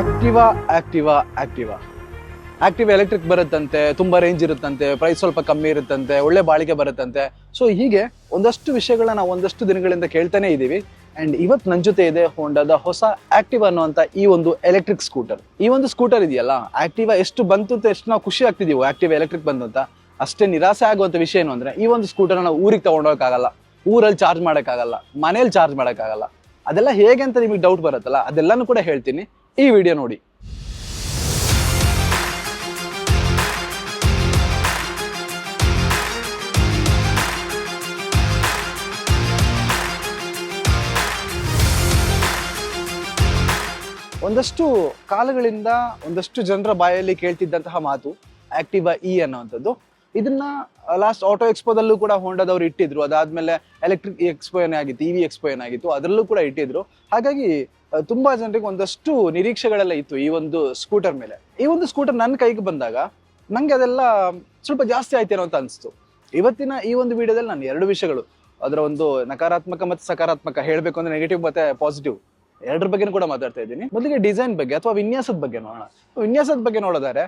Activa Activa Activa. Active electric ಬರುತ್ತಂತೆ, ತುಂಬಾ range ಇರುತ್ತಂತೆ price ಸ್ವಲ್ಪ ಕಮ್ಮಿ ಇರುತ್ತಂತೆ, ಒಳ್ಳೆ ಬಾಳಿಕೆ ಬರುತ್ತಂತೆ. ಸೊ ಹೀಗೆ ಒಂದಷ್ಟು ವಿಷಯಗಳನ್ನ ನಾವು ಒಂದಷ್ಟು ದಿನಗಳಿಂದ ಕೇಳ್ತಾನೆ ಇದ್ದೀವಿ. ಅಂಡ್ ಇವತ್ತು ನನ್ನ ಜೊತೆ ಇದೆ ಹೋಂಡಾದ ಹೊಸ ಆಕ್ಟಿವ್ ಅನ್ನುವಂತ ಈ ಒಂದು ಎಲೆಕ್ಟ್ರಿಕ್ ಸ್ಕೂಟರ್. ಈ ಒಂದು ಸ್ಕೂಟರ್ ಇದೆಯಲ್ಲ, ಆಕ್ಟಿವಾ ಎಷ್ಟು ಬಂತು ಅಂತ ಎಷ್ಟು ನಾವು ಖುಷಿ ಆಗ್ತಿದೀವಿ, ಆಕ್ಟಿವ್ ಎಲೆಕ್ಟ್ರಿಕ್ ಬಂತು ಅಂತ. ಅಷ್ಟೇ ನಿರಾಸೆ ಆಗುವಂಥ ವಿಷಯ ಏನು ಅಂದರೆ, ಈ ಒಂದು ಸ್ಕೂಟರ್ ನಾವು ಊರಿಗೆ ತಗೊಂಡೋಗಕ್ಕಾಗಲ್ಲ. ಊರಲ್ಲಿ ಚಾರ್ಜ್ ಮಾಡೋಕ್ಕಾಗಲ್ಲ. ಮನೇಲಿ ಚಾರ್ಜ್ ಮಾಡೋಕ್ಕಾಗಲ್ಲ. ಅದೆಲ್ಲ ಹೇಗೆ ಅಂತ ನಿಮಗೆ ಡೌಟ್ ಬರುತ್ತಲ್ಲ, ಅದೆಲ್ಲನೂ ಕೂಡ ಹೇಳ್ತೀನಿ. ಈ ವಿಡಿಯೋ ನೋಡಿ. ಒಂದಷ್ಟು ಕಾಲಗಳಿಂದ ಒಂದಷ್ಟು ಜನರ ಬಾಯಲ್ಲಿ ಕೇಳ್ತಿದ್ದಂತಹ ಮಾತು, ಆಕ್ಟಿವಾ ಇ ಅನ್ನುವಂಥದ್ದು. ಇದನ್ನ ಲಾಸ್ಟ್ ಆಟೋ ಎಕ್ಸ್ಪೋದಲ್ಲೂ ಕೂಡ ಹೋಂಡಾದವರು ಇಟ್ಟಿದ್ರು. ಅದಾದ್ಮೇಲೆ ಎಲೆಕ್ಟ್ರಿಕ್ ಎಕ್ಸ್ಪೋ ಏನಾಗಿತ್ತು ಇ ವಿ ಎಕ್ಸ್ಪೋ ಏನಾಗಿತ್ತು ಅದರಲ್ಲೂ ಕೂಡ ಇಟ್ಟಿದ್ರು. ಹಾಗಾಗಿ ತುಂಬಾ ಜನರಿಗೆ ಒಂದಷ್ಟು ನಿರೀಕ್ಷೆಗಳೆಲ್ಲ ಇತ್ತು ಈ ಒಂದು ಸ್ಕೂಟರ್ ಮೇಲೆ. ಈ ಒಂದು ಸ್ಕೂಟರ್ ನನ್ನ ಕೈಗೆ ಬಂದಾಗ ನಂಗೆ ಅದೆಲ್ಲ ಸ್ವಲ್ಪ ಜಾಸ್ತಿ ಆಯ್ತೇನೋ ಅಂತ ಅನಿಸ್ತು. ಇವತ್ತಿನ ಈ ಒಂದು ವಿಡಿಯೋದಲ್ಲಿ ನಾನು ಎರಡು ವಿಷಯಗಳು. ಅದರ ಒಂದು ನಕಾರಾತ್ಮಕ ಮತ್ತು ಸಕಾರಾತ್ಮಕ, ಹೇಳಬೇಕು ಅಂದ್ರೆ ನೆಗೆಟಿವ್ ಮತ್ತೆ ಪಾಸಿಟಿವ್ ಎರಡರ ಬಗ್ಗೆನೂ ಕೂಡ ಮಾತಾಡ್ತಾ ಇದ್ದೀನಿ. ಮೊದಲಿಗೆ ಡಿಸೈನ್ ಬಗ್ಗೆ ಅಥವಾ ವಿನ್ಯಾಸದ ಬಗ್ಗೆ ನೋಡೋಣ. ವಿನ್ಯಾಸದ ಬಗ್ಗೆ ನೋಡೋದಾದ್ರೆ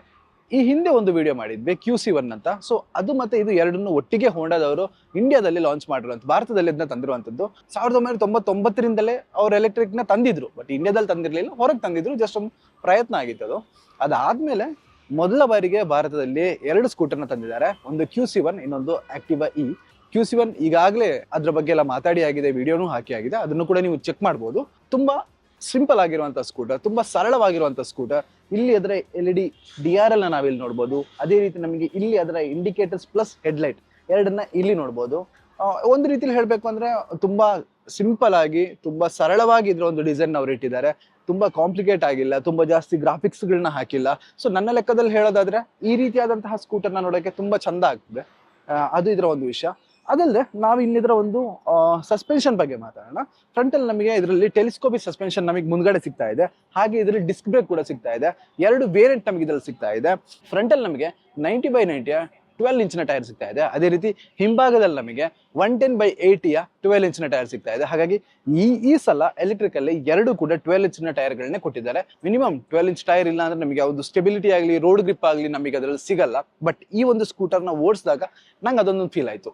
ಈ ಹಿಂದೆ ಒಂದು ವಿಡಿಯೋ ಮಾಡಿದ್ವಿ ಕ್ಯೂ ಸಿ ಒನ್ ಅಂತ. ಸೊ ಅದು ಮತ್ತೆ ಇದು ಎರಡನ್ನು ಒಟ್ಟಿಗೆ ಹೋಂಡಾದವರು ಇಂಡಿಯಾದಲ್ಲಿ ಲಾಂಚ್ ಮಾಡಿರುವಂತ ಭಾರತದಲ್ಲಿ ಇದನ್ನ ತಂದಿರುವಂತದ್ದು ಸಾವಿರದ ಒಂಬೈನೂರ ತೊಂಬತ್ತೊಂಬತ್ತರಿಂದಲೇ ಅವ್ರು ಎಲೆಕ್ಟ್ರಿಕ್ನ ತಂದಿದ್ರು. ಬಟ್ ಇಂಡಿಯಾದಲ್ಲಿ ತಂದಿರ್ಲಿಲ್ಲ, ಹೊರಗೆ ತಂದಿದ್ರು ಜಸ್ಟ್ ಒಂದು ಪ್ರಯತ್ನ ಆಗಿತ್ತು ಅದು. ಅದಾದ್ಮೇಲೆ ಮೊದಲ ಬಾರಿಗೆ ಭಾರತದಲ್ಲಿ ಎರಡು ಸ್ಕೂಟರ್ನ ತಂದಿದ್ದಾರೆ. ಒಂದು ಕ್ಯೂ ಸಿ ಒನ್ ಇನ್ನೊಂದು Activa E Q C one ಈಗಾಗಲೇ ಅದ್ರ ಬಗ್ಗೆ ಎಲ್ಲ ಮಾತಾಡಿ ಆಗಿದೆ ವಿಡಿಯೋನು ಹಾಕಿ ಆಗಿದೆ. ಅದನ್ನು ಕೂಡ ನೀವು ಚೆಕ್ ಮಾಡ್ಬೋದು. ತುಂಬಾ ಸಿಂಪಲ್ ಆಗಿರುವಂತ ಸ್ಕೂಟರ್ ತುಂಬಾ ಸರಳವಾಗಿರುವಂತ ಸ್ಕೂಟರ್ ಇಲ್ಲಿ ಅದರ L E D D R L ನಾವಿಲ್ಲಿ ನೋಡ್ಬೋದು. ಅದೇ ರೀತಿ ನಮಗೆ ಇಲ್ಲಿ ಅದರ ಇಂಡಿಕೇಟರ್ಸ್ ಪ್ಲಸ್ ಹೆಡ್ಲೈಟ್ ಎರಡನ್ನ ಇಲ್ಲಿ ನೋಡ್ಬೋದು. ಒಂದು ರೀತಿಲಿ ಹೇಳಬೇಕು ಅಂದ್ರೆ ತುಂಬಾ ಸಿಂಪಲ್ ಆಗಿ, ತುಂಬಾ ಸರಳವಾಗಿ ಇದ್ರ ಒಂದು ಡಿಸೈನ್ ಅವ್ರು ಇಟ್ಟಿದ್ದಾರೆ. ತುಂಬಾ ಕಾಂಪ್ಲಿಕೇಟ್ ಆಗಿಲ್ಲ, ತುಂಬಾ ಜಾಸ್ತಿ ಗ್ರಾಫಿಕ್ಸ್ ಗಳನ್ನ ಹಾಕಿಲ್ಲ. ಸೊ ನನ್ನ ಲೆಕ್ಕದಲ್ಲಿ ಹೇಳೋದಾದ್ರೆ ಈ ರೀತಿಯಾದಂತಹ ಸ್ಕೂಟರ್ನ ನೋಡೋಕೆ ತುಂಬಾ ಚಂದ ಆಗ್ತದೆ. ಅದು ಇದರ ಒಂದು ವಿಷಯ. ಅದಲ್ಲದೆ ನಾವು ಇನ್ನಿದ್ರ ಒಂದು ಸಸ್ಪೆನ್ಷನ್ ಬಗ್ಗೆ ಮಾತಾಡೋಣ. ಫ್ರಂಟ್ ಅಲ್ಲಿ ನಮಗೆ ಇದರಲ್ಲಿ ಟೆಲಿಸ್ಕೋಪಿಕ್ ಸಸ್ಪೆನ್ಷನ್ ನಮಗೆ ಮುಂದ್ಗಡೆ ಸಿಗ್ತಾ ಇದೆ. ಹಾಗೆ ಇದರಲ್ಲಿ ಡಿಸ್ಕ್ ಬ್ರೇಕ್ ಕೂಡ ಸಿಗ್ತಾ ಇದೆ. ಎರಡು ವೇರಿಯಂಟ್ ನಮಗೆ ಇದರಲ್ಲಿ ಸಿಗ್ತಾ ಇದೆ. ಫ್ರಂಟ್ ಅಲ್ಲಿ ನಮಗೆ ನೈಂಟಿ ಬೈ ನೈಂಟಿಯ ಟ್ವೆಲ್ ಇಂಚಿನ ಟೈರ್ ಸಿಗ್ತಾ ಇದೆ. ಅದೇ ರೀತಿ ಹಿಂಭಾಗದಲ್ಲಿ ನಮಗೆ ಒನ್ ಟೆನ್ ಬೈ ಏಯ್ಟಿಯ ಟ್ವೆಲ್ ಇಂಚಿನ ಟೈರ್ ಸಿಗ್ತಾ ಇದೆ. ಹಾಗಾಗಿ ಈ ಈ ಸಲ ಎಲೆಕ್ಟ್ರಿಕಲ್ಲಿ ಎರಡು ಕೂಡ ಟ್ವೆಲ್ ಇಂಚಿನ ಟೈರ್ಗಳನ್ನೇ ಕೊಟ್ಟಿದ್ದಾರೆ. ಮಿನಿಮಮ್ ಟ್ವೆಲ್ ಇಂಚ್ ಟೈರ್ ಇಲ್ಲ ಅಂದ್ರೆ ನಮಗೆ ಯಾವುದು ಸ್ಟೆಬಿಲಿಟಿ ಆಗಲಿ ರೋಡ್ ಗ್ರಿಪ್ ಆಗಲಿ ನಮಗೆ ಅದರಲ್ಲಿ ಸಿಗಲ್ಲ. ಬಟ್ ಈ ಒಂದು ಸ್ಕೂಟರ್ನ ಓಡಿಸಿದಾಗ ನಂಗೆ ಅದೊಂದು ಫೀಲ್ ಆಯ್ತು.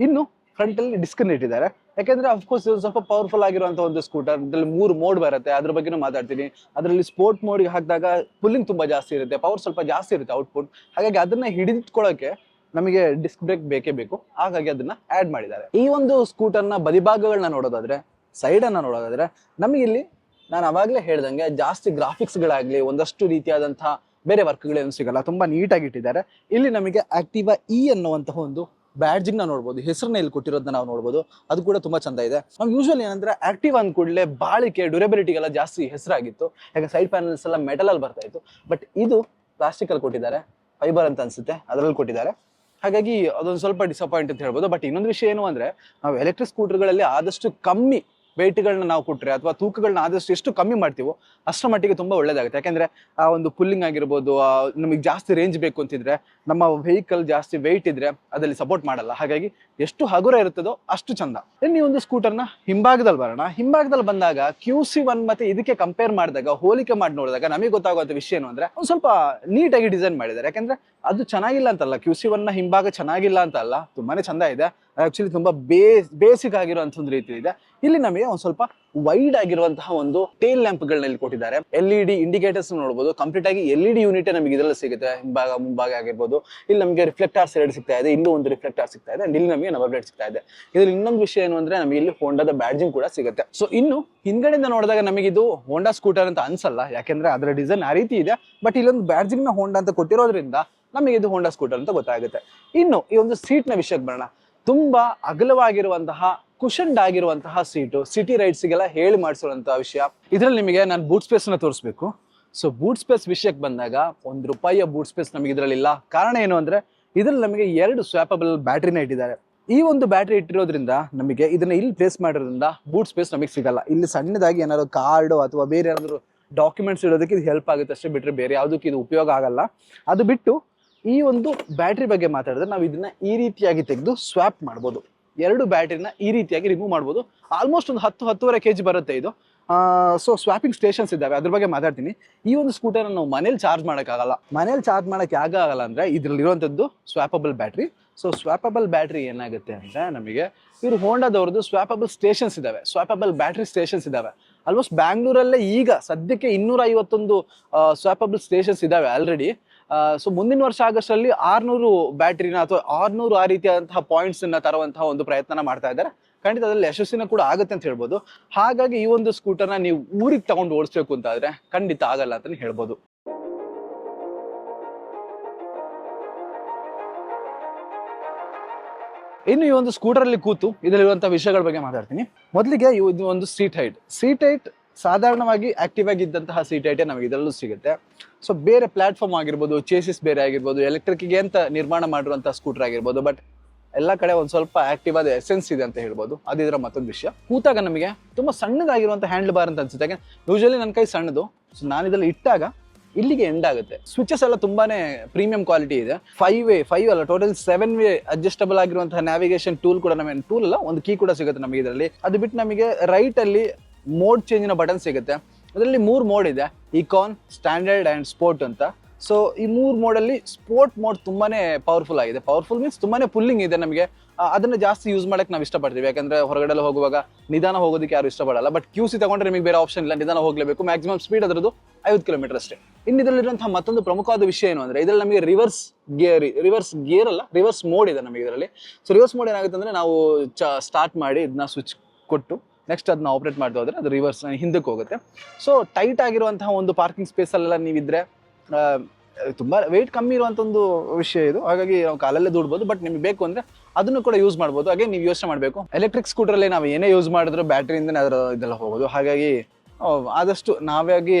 ಇನ್ನು ಫ್ರಂಟ್ ಅಲ್ಲಿ ಡಿಸ್ಕ್ ಇಟ್ಟಿದ್ದಾರೆ. ಯಾಕಂದ್ರೆ ಅಫ್ಕೋರ್ಸ್ ಸ್ವಲ್ಪ ಪವರ್ಫುಲ್ ಆಗಿರುವಂತ ಒಂದು ಸ್ಕೂಟರ್ ಇದರಲ್ಲಿ ಮೂರು ಮೋಡ್ ಬರುತ್ತೆ. ಅದ್ರ ಬಗ್ಗೆನೂ ಮಾತಾಡ್ತೀನಿ. ಅದರಲ್ಲಿ ಸ್ಪೋರ್ಟ್ ಮೋಡ್ಗೆ ಹಾಕಿದಾಗ ಪುಲ್ಲಿಂಗ್ ತುಂಬಾ ಜಾಸ್ತಿ ಇರುತ್ತೆ. ಪವರ್ ಸ್ವಲ್ಪ ಜಾಸ್ತಿ ಇರುತ್ತೆ ಔಟ್ಪುಟ್ ಹಾಗಾಗಿ ಅದನ್ನ ಹಿಡಿದಿಟ್ಕೊಳ್ಳೋಕೆ ನಮಗೆ ಡಿಸ್ಕ್ ಬ್ರೇಕ್ ಬೇಕೇ ಬೇಕು. ಹಾಗಾಗಿ ಅದನ್ನ ಆಡ್ ಮಾಡಿದ್ದಾರೆ. ಈ ಒಂದು ಸ್ಕೂಟರ್ನ ಬದಿಭಾಗಗಳನ್ನ ನೋಡೋದಾದ್ರೆ ಸೈಡ್ ಅನ್ನ ನೋಡೋದಾದ್ರೆ, ನಮಗೆ ಇಲ್ಲಿ ನಾನು ಅವಾಗಲೇ ಹೇಳ್ದಂಗೆ ಜಾಸ್ತಿ ಗ್ರಾಫಿಕ್ಸ್ ಗಳಾಗ್ಲಿ, ಒಂದಷ್ಟು ರೀತಿಯಾದಂತಹ ಬೇರೆ ವರ್ಕ್ಗಳೇನು ಸಿಗಲ್ಲ. ತುಂಬಾ ನೀಟಾಗಿ ಇಟ್ಟಿದ್ದಾರೆ. ಇಲ್ಲಿ ನಮಗೆ ಆಕ್ಟಿವಾ ಇ ಅನ್ನುವಂತಹ ಒಂದು ಬ್ಯಾಡ್ಜಿಂಗ್ ನಾವು ನೋಡ್ಬೋದು ಹೆಸರನ್ನ ಇಲ್ಲಿ ಕೊಟ್ಟಿರೋದನ್ನ ನಾವು ನೋಡ್ಬೋದು. ಅದು ಕೂಡ ತುಂಬಾ ಚಂದ ಇದೆ. ನಾವು ಯೂಶುವಲಿ ಏನಂದ್ರೆ ಆಕ್ಟಿವ್ ಅಂದ ಕೂಡಲೇ ಬಾಳಿಕೆ ಡ್ಯೂರಬಿಲಿಟಿಗೆಲ್ಲ ಜಾಸ್ತಿ ಹೆಸರಾಗಿತ್ತು. ಯಾಕೆ ಸೈಡ್ ಪ್ಯಾನಲ್ಸ್ ಎಲ್ಲ ಮೆಟಲ್ ಅಲ್ಲಿ ಬರ್ತಾ ಇತ್ತು. ಬಟ್ ಇದು ಪ್ಲಾಸ್ಟಿಕ್ ಅಲ್ಲಿ ಕೊಟ್ಟಿದ್ದಾರೆ. ಫೈಬರ್ ಅಂತ ಅನ್ಸುತ್ತೆ, ಅದರಲ್ಲಿ ಕೊಟ್ಟಿದ್ದಾರೆ. ಹಾಗಾಗಿ ಅದೊಂದು ಸ್ವಲ್ಪ ಡಿಸಪಾಯಿಂಟ್ ಅಂತ ಹೇಳ್ಬೋದು. ಬಟ್ ಇನ್ನೊಂದು ವಿಷಯ ಏನು ಅಂದ್ರೆ, ನಾವು ಎಲೆಕ್ಟ್ರಿಕ್ ಸ್ಕೂಟರ್ಗಳಲ್ಲಿ ಆದಷ್ಟು ಕಮ್ಮಿ ವೆಯ್ಟ್ಗಳನ್ನ ನಾವು ಕೊಟ್ಟರೆ ಅಥವಾ ತೂಕಗಳನ್ನ ಆದಷ್ಟು ಎಷ್ಟು ಕಮ್ಮಿ ಮಾಡ್ತೀವೋ ಅಷ್ಟರ ಮಟ್ಟಿಗೆ ತುಂಬಾ ಒಳ್ಳೇದಾಗುತ್ತೆ. ಯಾಕಂದ್ರೆ ಆ ಒಂದು ಪುಲ್ಲಿಂಗ್ ಆಗಿರ್ಬೋದು ನಮಗೆ ಜಾಸ್ತಿ ರೇಂಜ್ ಬೇಕು ಅಂತಿದ್ರೆ, ನಮ್ಮ ವೆಹಿಕಲ್ ಜಾಸ್ತಿ ವೆಯ್ಟ್ ಇದ್ರೆ ಅದರಲ್ಲಿ ಸಪೋರ್ಟ್ ಮಾಡಲ್ಲ. ಹಾಗಾಗಿ ಎಷ್ಟು ಹಗುರ ಇರುತ್ತದೋ ಅಷ್ಟು ಚಂದ. ಇನ್ನು ಒಂದು ಸ್ಕೂಟರ್ನ ಹಿಂಭಾಗದಲ್ಲಿ ಬರೋಣ. ಹಿಂಭಾಗದಲ್ಲಿ ಬಂದಾಗ ಕ್ಯೂ ಸಿ ಒನ್ ಮತ್ತೆ ಇದಕ್ಕೆ ಕಂಪೇರ್ ಮಾಡಿದಾಗ, ಹೋಲಿಕೆ ಮಾಡಿ ನೋಡಿದಾಗ ನಮಗೆ ಗೊತ್ತಾಗುವಂಥ ವಿಷಯ ಏನು ಅಂದ್ರೆ ಒಂದು ಸ್ವಲ್ಪ ನೀಟಾಗಿ ಡಿಸೈನ್ ಮಾಡಿದ್ದಾರೆ ಯಾಕಂದ್ರೆ ಅದು ಚೆನ್ನಾಗಿಲ್ಲ ಅಂತಲ್ಲ ಕ್ಯೂ ಸಿ ಒನ್ನ ಹಿಂಭಾಗ ಚೆನ್ನಾಗಿಲ್ಲ ಅಂತ ಅಲ್ಲ ತುಂಬಾ ಚಂದ ಇದೆ. ಆಕ್ಚುಲಿ ತುಂಬಾ ಬೇಸ್ ಬೇಸಿಕ್ ಆಗಿರುವಂತ ಒಂದು ರೀತಿ ಇದೆ. ಇಲ್ಲಿ ನಮಗೆ ಒಂದು ಸ್ವಲ್ಪ ವೈಡ್ ಆಗಿರುವಂತಹ ಒಂದು ಟೇಲ್ ಲ್ಯಾಂಪ್ ಗಳನ್ನ ಇಲ್ಲಿ ಕೊಟ್ಟಿದ್ದಾರೆ ಎಲ್ ಇ ಡಿ ಇಂಡಿಕೇಟರ್ಸ್ ನೋಡಬಹುದು ಕಂಪ್ಲೀಟ್ ಆಗಿ ಎಲ್ ಇ ಡಿ ಯೂನಿಟ್ ನಮಗೆ ಇದರಲ್ಲಿ ಸಿಗುತ್ತೆ. ಹಿಂಭಾಗ, ಮುಂಭಾಗ ಆಗಿರ್ಬೋದು. ಇಲ್ಲಿ ನಮಗೆ ರಿಫ್ಲೆಕ್ಟರ್ಸ್ ಎರಡು ಸಿಗ್ತಾ ಇದೆ. ಇಲ್ಲೂ ಒಂದು ರಿಫ್ಲೆಕ್ಟರ್ ಸಿಗ್ತಾ ಇದೆ. ಇಲ್ಲಿ ನಮಗೆ ನಂಬರ್ ಬ್ಲೇಡ್ ಸಿಗ್ತಾ ಇದೆ. ಇದ್ರಲ್ಲಿ ಇನ್ನೊಂದು ವಿಷಯ ಏನು ಅಂದ್ರೆ ನಮಗೆ ಇಲ್ಲಿ ಹೋಂಡಾದ ಬ್ಯಾಡ್ಜಿಂಗ್ ಕೂಡ ಸಿಗುತ್ತೆ. ಸೊ ಇನ್ನು ಹಿಂದ್ಗಡೆಯಿಂದ ನೋಡಿದಾಗ ನಮಗೆ ಇದು ಹೋಂಡಾ ಸ್ಕೂಟರ್ ಅಂತ ಅನ್ಸಲ್ಲ. ಯಾಕೆಂದ್ರೆ ಅದರ ಡಿಸೈನ್ ಆ ರೀತಿ ಇದೆ. ಬಟ್ ಇಲ್ಲೊಂದು ಬ್ಯಾಡ್ಜಿಂಗ್ನ ಹೋಂಡಾ ಅಂತ ಕೊಟ್ಟಿರೋದ್ರಿಂದ ನಮಗೆ ಇದು ಹೋಂಡಾ ಸ್ಕೂಟರ್ ಅಂತ ಗೊತ್ತಾಗುತ್ತೆ. ಇನ್ನು ಈ ಒಂದು ಸೀಟ್ನ ವಿಷಯಕ್ಕೆ ಬರೋಣ. ತುಂಬಾ ಅಗಲವಾಗಿರುವಂತಹ ಕುಷನ್ಡ್ ಆಗಿರುವಂತಹ ಸೀಟು ಸಿಟಿ ರೈಡ್ಸ್ಗೆಲ್ಲ ಹೇಳಿ ಮಾಡಿಸಿರುವಂತಹ ವಿಷಯ. ಇದರಲ್ಲಿ ನಿಮಗೆ ನಾನು ಬೂಟ್ ಸ್ಪೇಸ್ನ ತೋರಿಸ್ಬೇಕು. ಸೊ ಬೂಟ್ ಸ್ಪೇಸ್ ವಿಷಯಕ್ಕೆ ಬಂದಾಗ ಒಂದು ರೂಪಾಯಿಯ ಬೂಟ್ ಸ್ಪೇಸ್ ನಮಗೆ ಇದರಲ್ಲಿಲ್ಲ ಕಾರಣ ಏನು ಅಂದ್ರೆ, ಇದರಲ್ಲಿ ನಮಗೆ ಎರಡು ಸ್ವಾಪಬಲ್ ಬ್ಯಾಟ್ರಿನ ಇಟ್ಟಿದ್ದಾರೆ ಈ ಒಂದು ಬ್ಯಾಟ್ರಿ ಇಟ್ಟಿರೋದ್ರಿಂದ ನಮಗೆ ಇದನ್ನ ಇಲ್ಲಿ ಪ್ಲೇಸ್ ಮಾಡಿರೋದ್ರಿಂದ ಬೂಟ್ ಸ್ಪೇಸ್ ನಮಗೆ ಸಿಗಲ್ಲ. ಇಲ್ಲಿ ಸಣ್ಣದಾಗಿ ಏನಾದ್ರು ಕಾರ್ಡು ಅಥವಾ ಬೇರೆ ಏನಾದ್ರು ಡಾಕ್ಯುಮೆಂಟ್ಸ್ ಇಡೋದಕ್ಕೆ ಇದು ಹೆಲ್ಪ್ ಆಗುತ್ತೆ ಅಷ್ಟೇ ಬಿಟ್ಟರೆ ಬೇರೆ ಯಾವುದಕ್ಕೆ ಇದು ಉಪಯೋಗ ಆಗಲ್ಲ. ಅದು ಬಿಟ್ಟು ಈ ಒಂದು ಬ್ಯಾಟ್ರಿ ಬಗ್ಗೆ ಮಾತಾಡಿದ್ರೆ ನಾವು ಇದನ್ನ ಈ ರೀತಿಯಾಗಿ ತೆಗೆದು ಸ್ವಾಪ್ ಮಾಡ್ಬೋದು. ಎರಡು ಬ್ಯಾಟ್ರಿನ ಈ ರೀತಿಯಾಗಿ ರಿಮೂವ್ ಮಾಡ್ಬೋದು. ಆಲ್ಮೋಸ್ಟ್ ಒಂದು ಹತ್ತು, ಹತ್ತುವರೆ ಕೆ ಜಿ ಬರುತ್ತೆ ಇದು. ಸೊ ಸ್ವಾಪಿಂಗ್ ಸ್ಟೇಷನ್ಸ್ ಇದ್ದಾವೆ. ಅದ್ರ ಬಗ್ಗೆ ಮಾತಾಡ್ತೀನಿ. ಈ ಒಂದು ಸ್ಕೂಟರ್ ನಾವು ಮನೇಲಿ ಚಾರ್ಜ್ ಮಾಡೋಕ್ಕಾಗಲ್ಲ. ಮನೇಲಿ ಚಾರ್ಜ್ ಮಾಡೋಕ್ಕೆ ಆಗಾಗಲ್ಲ ಅಂದರೆ ಇದರಲ್ಲಿರುವಂಥದ್ದು swappable battery so swappable battery ಏನಾಗುತ್ತೆ ಅಂದರೆ ನಮಗೆ ಇವರು ಹೋಂಡಾದವ್ರದ್ದು ಸ್ವಾಪಬಲ್ ಸ್ಟೇಷನ್ಸ್ ಇದ್ದಾವೆ. ಸ್ವಾಪಬಲ್ ಬ್ಯಾಟ್ರಿ ಸ್ಟೇಷನ್ಸ್ ಇದ್ದಾವೆ. ಆಲ್ಮೋಸ್ಟ್ ಬ್ಯಾಂಗ್ಳೂರಲ್ಲೇ ಈಗ ಸದ್ಯಕ್ಕೆ ಇನ್ನೂರ ಐವತ್ತೊಂದು ಸ್ವಾಪಬಲ್ ಸ್ಟೇಷನ್ಸ್ ಇದ್ದಾವೆ ಆಲ್ರೆಡಿ ಸೊ ಮುಂದಿನ ವರ್ಷ ಆಗಸ್ಟಲ್ಲಿ ಆರ್ನೂರು ಬ್ಯಾಟ್ರಿನ ಅಥವಾ ಆರ್ನೂರು ಆ ರೀತಿಯಾದಂತಹ ಪಾಯಿಂಟ್ಸ್ನ ತರುವಂತಹ ಒಂದು ಪ್ರಯತ್ನ ಮಾಡ್ತಾ ಇದ್ದಾರೆ. ಖಂಡಿತ ಅದ್ರಲ್ಲಿ ಯಶಸ್ಸಿನ ಕೂಡ ಆಗುತ್ತೆ ಅಂತ ಹೇಳ್ಬೋದು. ಹಾಗಾಗಿ ಈ ಒಂದು ಸ್ಕೂಟರ್ನ ನೀವು ಊರಿಗೆ ತಗೊಂಡು ಓಡಿಸ್ಬೇಕು ಅಂತ ಆದ್ರೆ ಖಂಡಿತ ಆಗಲ್ಲ ಅಂತ ಹೇಳ್ಬೋದು. ಇನ್ನು ಈ ಒಂದು ಸ್ಕೂಟರ್ ಅಲ್ಲಿ ಕೂತು ಇದರಲ್ಲಿರುವಂತಹ ವಿಷಯಗಳ ಬಗ್ಗೆ ಮಾತಾಡ್ತೀನಿ. ಮೊದಲಿಗೆ ಇದು ಒಂದು ಸೀಟ್ ಹೈಟ್ ಸೀಟ್ ಹೈಟ್ ಸಾಧಾರಣವಾಗಿ ಆಕ್ಟಿವ್ ಆಗಿದ್ದಂತಹ ಸೀಟ್ ಐಟೆ ನಮಗೆ ಇದರಲ್ಲೂ ಸಿಗುತ್ತೆ. ಸೊ ಬೇರೆ ಪ್ಲಾಟ್ಫಾರ್ಮ್ ಆಗಿರ್ಬೋದು ಚೇಸಿಸ್ ಬೇರೆ ಆಗಿರ್ಬೋದು ಎಲೆಕ್ಟ್ರಿಕ್ಗೆ ಅಂತ ನಿರ್ಮಾಣ ಮಾಡಿರುವಂತಹ ಸ್ಕೂಟರ್ ಆಗಿರ್ಬೋದು ಬಟ್ ಎಲ್ಲ ಕಡೆ ಒಂದು ಸ್ವಲ್ಪ ಆಕ್ಟಿವ್ ಆದ ಎಸೆನ್ಸ್ ಇದೆ ಅಂತ ಹೇಳ್ಬೋದು. ಅದು ಮತ್ತೊಂದು ವಿಷಯ. ಕೂತಾಗ ನಮಗೆ ತುಂಬಾ ಸಣ್ಣದಾಗಿರುವಂಥ ಹ್ಯಾಂಡಲ್ ಬಾರ್ ಅಂತ ಅನ್ಸುತ್ತೆ. ಯಾಕೆ ಯೂಶಲಿ ನನ್ನ ಕೈ ಸಣ್ಣದು ಸೊ ನಾನು ಇದರಲ್ಲಿ ಇಟ್ಟಾಗ ಇಲ್ಲಿಗೆ ಎಂಡ್ ಆಗುತ್ತೆ. ಸ್ವಿಚಸ್ ಎಲ್ಲ ತುಂಬಾನೇ ಪ್ರೀಮಿಯಂ ಕ್ವಾಲಿಟಿ ಇದೆ. ಫೈವ್ ವೇ ಫೈವ್ ಅಲ್ಲ ಟೋಟಲ್ ಸೆವೆನ್ ವೇ ಅಡ್ಜಸ್ಟಬಲ್ ಆಗಿರುವಂತಹ ನ್ಯಾವಿಗೇಷನ್ ಟೂಲ್ ಕೂಡ ನಮಗೆ ಟೂಲ್ ಅಲ್ಲ, ಒಂದು ಕೀ ಕೂಡ ಸಿಗುತ್ತೆ ನಮಗೆ ಇದರಲ್ಲಿ. ಅದು ಬಿಟ್ಟು ನಮಗೆ ರೈಟ್ ಅಲ್ಲಿ ಮೋಡ್ ಚೇಂಜಿನ ಬಟನ್ ಸಿಗುತ್ತೆ. ಅದರಲ್ಲಿ ಮೂರು ಮೋಡ್ ಇದೆ ಇಕಾನ್ ಸ್ಟ್ಯಾಂಡರ್ಡ್ ಆ್ಯಂಡ್ ಸ್ಪೋರ್ಟ್ ಅಂತ. ಸೊ ಈ ಮೂರು ಮೋಡಲ್ಲಿ ಸ್ಪೋರ್ಟ್ ಮೋಡ್ ತುಂಬಾನೇ ಪವರ್ಫುಲ್ ಆಗಿದೆ. ಪವರ್ಫುಲ್ ಮೀನ್ಸ್ ತುಂಬಾನೇ ಪುಲ್ಲಿಂಗ್ ಇದೆ ನಮಗೆ. ಅದನ್ನು ಜಾಸ್ತಿ ಯೂಸ್ ಮಾಡೋಕ್ಕೆ ನಾವು ಇಷ್ಟಪಡ್ತೀವಿ. ಯಾಕಂದ್ರೆ ಹೊರಗಡೆ ಹೋಗುವಾಗ ನಿಧಾನ ಹೋಗೋದಕ್ಕೆ ಯಾರು ಇಷ್ಟಪಡಲ್ಲ. ಬಟ್ ಕ್ಯೂ ಸಿ ತಗೊಂಡ್ರೆ ನಿಮಗೆ ಬೇರೆ ಆಪ್ಷನ್ ಇಲ್ಲ. ನಿಧಾನ ಹೋಗಲೇಬೇಕು. ಮ್ಯಾಕ್ಸಿಮಮ್ ಸ್ಪೀಡ್ ಅದರದ್ದು ಐವತ್ತು ಕಿಲೋಮೀಟರ್ ಅಷ್ಟೇ. ಇನ್ನು ಇದರಲ್ಲಿರುವಂತಹ ಮತ್ತೊಂದು ಪ್ರಮುಖವಾದ ವಿಷಯ ಏನು ಅಂದ್ರೆ, ಇದರಲ್ಲಿ ನಮಗೆ ರಿವರ್ಸ್ ಗೇರ್ ರಿವರ್ಸ್ ಗೇರ್ ಅಲ್ಲ ರಿವರ್ಸ್ ಮೋಡ್ ಇದೆ ನಮಗೆ ಇದರಲ್ಲಿ. ಸೊ ರಿವರ್ಸ್ ಮೋಡ್ ಏನಾಗುತ್ತೆ ಅಂದ್ರೆ ನಾವು ಸ್ಟಾರ್ಟ್ ಮಾಡಿ ಇದನ್ನ ಸ್ವಿಚ್ ಕೊಟ್ಟು ನೆಕ್ಸ್ಟ್ ಅದನ್ನ ಆಪ್ರೇಟ್ ಮಾಡ್ತಾ ಹೋದ್ರೆ ಅದು ರಿವರ್ಸ್ ಹಿಂದಕ್ಕೆ ಹೋಗುತ್ತೆ. ಸೊ ಟೈಟ್ ಆಗಿರುವಂತಹ ಒಂದು ಪಾರ್ಕಿಂಗ್ ಸ್ಪೇಸಲ್ಲೆಲ್ಲ ನೀವಿದ್ರೆ ತುಂಬ ವೆಯ್ಟ್ ಕಮ್ಮಿ ಇರುವಂತ ಒಂದು ವಿಷಯ ಇದು. ಹಾಗಾಗಿ ನಾವು ಕಾಲಲ್ಲೇ ದುಡ್ಬೋದು ಬಟ್ ನಿಮ್ಗೆ ಬೇಕು ಅಂದ್ರೆ ಅದನ್ನು ಕೂಡ ಯೂಸ್ ಮಾಡ್ಬೋದು. ಹಾಗೆ ನೀವು ಯೋಚನೆ ಮಾಡಬೇಕು. ಎಲೆಕ್ಟ್ರಿಕ್ ಸ್ಕೂಟ್ರಲ್ಲಿ ನಾವು ಏನೇ ಯೂಸ್ ಮಾಡಿದ್ರು ಬ್ಯಾಟ್ರಿಯಿಂದನೇ ಅದರ ಇದೆಲ್ಲ ಹೋಗೋದು. ಹಾಗಾಗಿ ಆದಷ್ಟು ನಾವಾಗಿ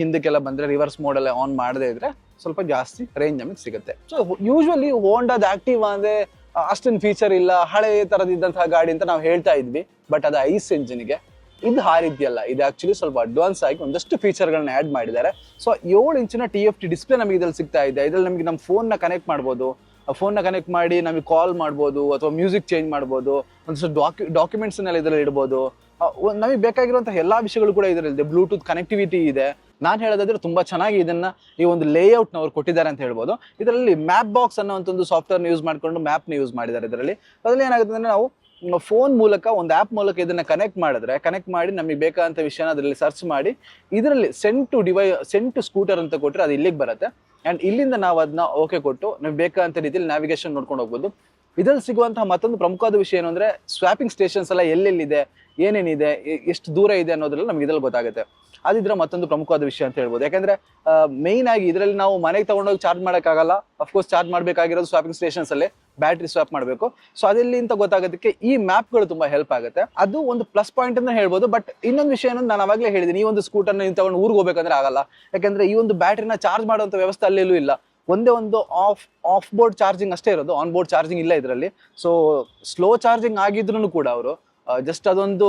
ಹಿಂದಕ್ಕೆಲ್ಲ ಬಂದ್ರೆ ರಿವರ್ಸ್ ಮೋಡಲ್ಲೇ ಆನ್ ಮಾಡದೇ ಇದ್ರೆ ಸ್ವಲ್ಪ ಜಾಸ್ತಿ ರೇಂಜ್ ನಮಗೆ ಸಿಗುತ್ತೆ. ಸೊ ಯೂಶ್ವಲಿ ಹೋಂಡಾದ ಆಕ್ಟಿವ್ ಅಂದ್ರೆ ಅಷ್ಟೊಂದು ಫೀಚರ್ ಇಲ್ಲ. ಹಳೆ ತರದಿದ್ದಂತಹ ಗಾಡಿ ಅಂತ ನಾವು ಹೇಳ್ತಾ ಇದ್ವಿ. ಬಟ್ ಅದು ಐಸ್ ಎಂಜಿನ್ಗೆ ಇದು ಆ ರೀತಿಯಲ್ಲ ಇದು ಆಕ್ಚುಲಿ ಸ್ವಲ್ಪ ಅಡ್ವಾನ್ಸ್ ಆಗಿ ಒಂದಷ್ಟು ಫೀಚರ್ಗಳನ್ನ ಆಡ್ ಮಾಡಿದ್ದಾರೆ. ಸೊ ಏಳು ಇಂಚಿನ ಟಿ ಎಫ್ ಟಿ ಡಿಸ್ಪ್ಲೇ ನಮಗೆ ಇದ್ರಲ್ಲಿ ಸಿಗ್ತಾ ಇದೆ. ಇದ್ರಲ್ಲಿ ನಮಗೆ ನಮ್ಮ ಫೋನ್ನ ಕನೆಕ್ಟ್ ಮಾಡ್ಬೋದು. ಫೋನ್ನ ಕನೆಕ್ಟ್ ಮಾಡಿ ನಮಗೆ ಕಾಲ್ ಮಾಡ್ಬೋದು ಅಥವಾ ಮ್ಯೂಸಿಕ್ ಚೇಂಜ್ ಮಾಡ್ಬೋದು. ಒಂದಷ್ಟು ಡಾಕ್ಯು ಡಾಕ್ಯುಮೆಂಟ್ಸ್ನೆಲ್ಲ ಇದರಲ್ಲಿ ಇಡ್ಬೋದು. ನಮಗೆ ಬೇಕಾಗಿರುವಂಥ ಎಲ್ಲಾ ವಿಷಯಗಳು ಕೂಡ ಇದರಲ್ಲಿ ಬ್ಲೂಟೂತ್ ಕನೆಕ್ಟಿವಿಟಿ ಇದೆ. ನಾನು ಹೇಳೋದಾದ್ರೆ ತುಂಬಾ ಚೆನ್ನಾಗಿ ಇದನ್ನ ಈ ಒಂದು ಲೇಔಟ್ ನವರು ಕೊಟ್ಟಿದ್ದಾರೆ ಅಂತ ಹೇಳ್ಬೋದು. ಇದರಲ್ಲಿ ಮ್ಯಾಪ್ ಬಾಕ್ಸ್ ಅನ್ನೋ ಒಂದು ಸಾಫ್ಟ್ವೇರ್ ಯೂಸ್ ಮಾಡ್ಕೊಂಡು ಮ್ಯಾಪ್ನ ಯೂಸ್ ಮಾಡಿದ್ದಾರೆ ಇದರಲ್ಲಿ. ಅದರಲ್ಲಿ ಏನಾಗುತ್ತೆ ಅಂದ್ರೆ ನಾವು ಫೋನ್ ಮೂಲಕ, ಒಂದು ಆ್ಯಪ್ ಮೂಲಕ ಇದನ್ನ ಕನೆಕ್ಟ್ ಮಾಡಿದ್ರೆ ಕನೆಕ್ಟ್ ಮಾಡಿ ನಮಗೆ ಬೇಕಾದಂಥ ವಿಷಯನ ಅದರಲ್ಲಿ ಸರ್ಚ್ ಮಾಡಿ, ಇದರಲ್ಲಿ ಸೆಂಟ್ ಟು ಡಿವೈ ಸೆಂಟ್ ಟು ಸ್ಕೂಟರ್ ಅಂತ ಕೊಟ್ಟರೆ ಅದು ಇಲ್ಲಿಗೆ ಬರುತ್ತೆ. ಆ್ಯಂಡ್ ಇಲ್ಲಿಂದ ನಾವು ಅದನ್ನ ಓಕೆ ಕೊಟ್ಟು, ನಮ್ಗೆ ಬೇಕಾದಂಥ ರೀತಿಯಲ್ಲಿ ನ್ಯಾವಿಗೇಷನ್ ನೋಡ್ಕೊಂಡು ಹೋಗ್ಬೋದು. ಇದರಲ್ಲಿ ಸಿಗುವಂತಹ ಮತ್ತೊಂದು ಪ್ರಮುಖವಾದ ವಿಷಯ ಏನು ಅಂದ್ರೆ ಸ್ವಾಪಿಂಗ್ ಸ್ಟೇಷನ್ಸ್ ಎಲ್ಲ ಎಲ್ಲೆಲ್ಲಿದೆ, ಏನೇನಿದೆ ಎಷ್ಟು ದೂರ ಇದೆ ಅನ್ನೋದ್ರಲ್ಲಿ ನಮ್ಗೆ ಇದ್ರಲ್ಲಿ ಗೊತ್ತಾಗುತ್ತೆ. ಅದಿದ್ರೆ ಮತ್ತೊಂದು ಪ್ರಮುಖವಾದ ವಿಷಯ ಅಂತ ಹೇಳ್ಬೋದು. ಯಾಕಂದ್ರೆ ಮೈನ್ ಆಗಿ ಇದರಲ್ಲಿ ನಾವು ಮನೆಗೆ ತಗೊಂಡೋಗಿ ಚಾರ್ಜ್ ಮಾಡೋಕ್ಕಾಗಲ್ಲ. ಅಫ್ಕೋರ್ಸ್ ಚಾರ್ಜ್ ಮಾಡಬೇಕಾಗಿರೋದು ಸ್ವಾಪಿಂಗ್ ಸ್ಟೇಷನ್ಸ್ ಅಲ್ಲಿ ಬ್ಯಾಟ್ರಿ ಸ್ವಾಪ್ ಮಾಡಬೇಕು. ಸೊ ಅದೆಲ್ಲಿ ಅಂತ ಗೊತ್ತಾಗೋದಕ್ಕೆ ಈ ಮ್ಯಾಪ್ಗಳು ತುಂಬಾ ಹೆಲ್ಪ್ ಆಗುತ್ತೆ. ಅದು ಒಂದು ಪ್ಲಸ್ ಪಾಯಿಂಟ್ ಅಂತ ಹೇಳ್ಬೋದು ಬಟ್ ಇನ್ನೊಂದು ವಿಷಯ ಏನಂದ್ರೆ ನಾನು ಅವಾಗಲೇ ಹೇಳಿದ್ದೀನಿ, ಈ ಒಂದು ಸ್ಕೂಟರ್ನ ನೀವು ತಗೊಂಡು ಊರಿಗೆ ಹೋಗ್ಬೇಕಂದ್ರೆ ಆಗಲ್ಲ. ಯಾಕಂದ್ರೆ ಈ ಒಂದು ಬ್ಯಾಟ್ರಿನ ಚಾರ್ಜ್ ಮಾಡುವಂತ ವ್ಯವಸ್ಥೆ ಅಲ್ಲೆಲ್ಲೂ ಇಲ್ಲ. ಒಂದೇ ಒಂದು ಆಫ್ ಆಫ್ ಬೋರ್ಡ್ ಚಾರ್ಜಿಂಗ್ ಅಷ್ಟೇ ಇರೋದು ಆನ್ ಬೋರ್ಡ್ ಚಾರ್ಜಿಂಗ್ ಇಲ್ಲ ಇದರಲ್ಲಿ. ಸೊ ಸ್ಲೋ ಚಾರ್ಜಿಂಗ್ ಆಗಿದ್ರು ಕೂಡ ಅವರು ಜಸ್ಟ್ ಅದೊಂದು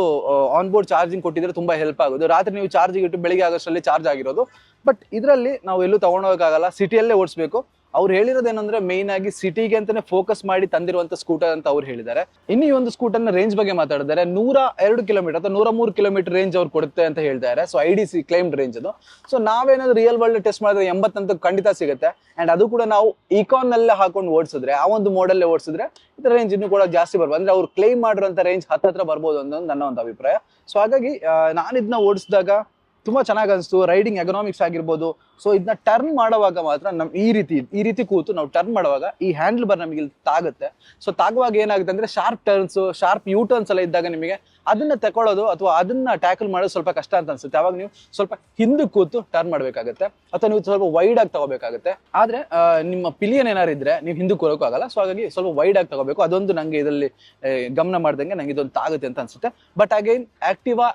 ಆನ್ ಬೋರ್ಡ್ ಚಾರ್ಜಿಂಗ್ ಕೊಟ್ಟಿದ್ರೆ ತುಂಬಾ ಹೆಲ್ಪ್ ಆಗೋದು. ರಾತ್ರಿ ನೀವು ಚಾರ್ಜಿಗೆ ಇಟ್ಟು ಬೆಳಿಗ್ಗೆ ಆಗೋಷ್ಟರಲ್ಲಿ ಚಾರ್ಜ್ ಆಗಿರೋದು. ಬಟ್ ಇದರಲ್ಲಿ ನಾವು ಎಲ್ಲೂ ತಗೊಂಡೋಗಕ್ಕಾಗಲ್ಲ ಸಿಟಿಯಲ್ಲೇ ಓಡಿಸ್ಬೇಕು. ಅವ್ರು ಹೇಳಿರೋದೇನಂದ್ರೆ ಮೇಯ್ನ್ ಆಗಿ ಸಿಟಿಗೆ ಅಂತಾನೆ ಫೋಕಸ್ ಮಾಡಿ ತಂದಿರುವಂತ ಸ್ಕೂಟರ್ ಅಂತ ಅವ್ರು ಹೇಳಿದ್ದಾರೆ. ಇನ್ನು ಈ ಒಂದು ಸ್ಕೂಟರ್ನ ರೇಂಜ್ ಬಗ್ಗೆ ಮಾತಾಡಿದ್ದಾರೆ ನೂರ ಎರಡು ಕಿಲೋಮೀಟರ್ ಅಥವಾ ನೂರ ಮೂರು ಕಿಲೋಮೀಟರ್ ರೇಂಜ್ ಅವ್ರು ಕೊಡುತ್ತೆ ಅಂತ ಹೇಳ್ತಾರೆ. So I D C claimed range ಅದು. ಸೊ ನಾವೇನಾದ್ರು ರಿಯಲ್ ವರ್ಲ್ಡ್ ಟೆಸ್ಟ್ ಮಾಡಿದ್ರೆ ಎಂಬತ್ತಂತ ಖಂಡಿತ ಸಿಗುತ್ತೆ. ಅಂಡ್ ಅದು ಕೂಡ ನಾವು ಇಕಾನ್ನಲ್ಲಿ ಹಾಕೊಂಡು ಓಡಿಸಿದ್ರೆ, ಆ ಒಂದು ಮಾಡಲ್ಲೇ ಓಡಿಸಿದ್ರೆ ಇದರ ರೇಂಜ್ ಇನ್ನೂ ಕೂಡ ಜಾಸ್ತಿ ಬರ್ಬೋದು ಅಂದ್ರೆ ಅವ್ರು ಕ್ಲೈಮ್ ಮಾಡಿರುವಂತ ರೇಂಜ್ ಹತ್ತತ್ರ ಬರ್ಬೋದು ಅನ್ನೋದು ನನ್ನ ಒಂದು ಅಭಿಪ್ರಾಯ. ಸೊ ಹಾಗಾಗಿ ನಾನು ಇದನ್ನ ಓಡಿಸಿದಾಗ ತುಂಬಾ ಚೆನ್ನಾಗಿ ಅನಿಸ್ತು. ರೈಡಿಂಗ್ ಎಕನಾಮಿಕ್ಸ್ ಆಗಿರ್ಬೋದು. ಸೊ ಇದನ್ನ ಟರ್ನ್ ಮಾಡುವಾಗ ಮಾತ್ರ ನಮ್ ಈ ರೀತಿ ಈ ರೀತಿ ಕೂತು ನಾವು ಟರ್ನ್ ಮಾಡುವಾಗ ಈ ಹ್ಯಾಂಡಲ್ ಬರ್ ನಮಗೆ ಇಲ್ಲಿ ತಾಗುತ್ತೆ. ಸೊ ತಾಗುವಾಗ ಏನಾಗುತ್ತೆ ಅಂದ್ರೆ sharp turns sharp U turns ಎಲ್ಲ ಇದ್ದಾಗ ನಿಮಗೆ ಅದನ್ನ ತಕೊಳ್ಳೋದು ಅಥವಾ ಅದನ್ನ ಟ್ಯಾಕಲ್ ಮಾಡೋದು ಸ್ವಲ್ಪ ಕಷ್ಟ ಅಂತ ಅನ್ಸುತ್ತೆ. ಅವಾಗ ನೀವು ಸ್ವಲ್ಪ ಹಿಂದೆ ಕೂತು ಟರ್ನ್ ಮಾಡಬೇಕಾಗುತ್ತೆ. ಅಥವಾ ನೀವು ಸ್ವಲ್ಪ ವೈಡ್ ಆಗಿ ತಗೋಬೇಕಾಗುತ್ತೆ. ಆದ್ರೆ ನಿಮ್ಮ ಪಿಲಿಯನ್ ಏನಾರು ಇದ್ರೆ ನೀವು ಹಿಂದಕ್ಕೆ ಹೋಗೋಕ್ಕಾಗಲ್ಲ ಸೊ ಹಾಗಾಗಿ ಸ್ವಲ್ಪ ವೈಡ್ ಆಗಿ ತಗೋಬೇಕು. ಅದೊಂದು ನಂಗೆ ಇದರಲ್ಲಿ ಗಮನ ಮಾಡ್ದಂಗೆ ನಂಗೆ ಇದೊಂದು ತಾಗುತ್ತೆ ಅಂತ ಅನ್ಸುತ್ತೆ. But again Activa